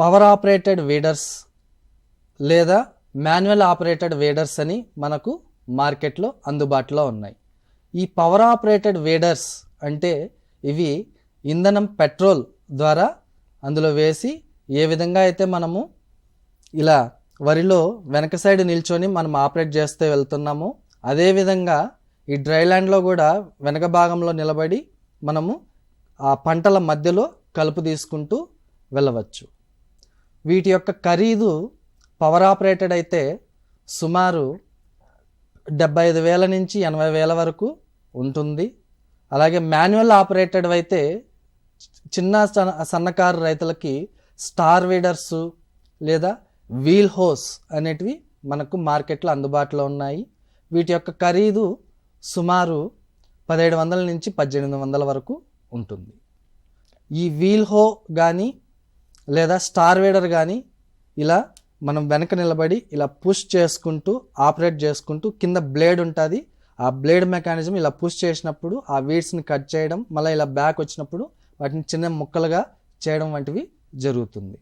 Power operated weeders లేదా manual operated weeders అని మనకు మార్కెట్లో అందుబాటులో ఉన్నాయి. ఈ పవర్ ఆపరేటెడ్ వీడర్స్ అంటే ఇవి ఇంధనం పెట్రోల్ ద్వారా అందులో వేసి ఏ విధంగా అయితే మనము ఇలా వరిలో వెనక సైడ్ నిల్చొని మనం ఆపరేట్ చేస్తే వెళ్తున్నామో అదేవిధంగా ఈ డ్రై ల్యాండ్లో కూడా వెనక భాగంలో నిలబడి మనము ఆ పంటల మధ్యలో కలుపు తీసుకుంటూ వెళ్ళవచ్చు. వీటి యొక్క ఖరీదు పవర్ ఆపరేటెడ్ అయితే సుమారు డెబ్బై ఐదు వేల నుంచి ఎనభై వేల వరకు ఉంటుంది. అలాగే మాన్యువల్ ఆపరేటెడ్ అయితే చిన్న సన్న సన్నకారు రైతులకి స్టార్ వీడర్స్ లేదా వీల్ హోస్ అనేటివి మనకు మార్కెట్లో అందుబాటులో ఉన్నాయి. వీటి యొక్క ఖరీదు సుమారు పదిహేడు వందల నుంచి పద్దెనిమిది వందల వరకు ఉంటుంది. ఈ వీల్ హో కానీ లేదా స్టార్ వేడర్ కానీ ఇలా మనం వెనక నిలబడి ఇలా పుష్ చేసుకుంటూ ఆపరేట్ చేసుకుంటూ కింద బ్లేడ్ ఉంటుంది. ఆ బ్లేడ్ మెకానిజం ఇలా పుష్ చేసినప్పుడు ఆ వీడ్స్ని కట్ చేయడం మళ్ళీ ఇలా బ్యాక్ వచ్చినప్పుడు వాటిని చిన్న ముక్కలుగా చేయడం వంటివి జరుగుతుంది.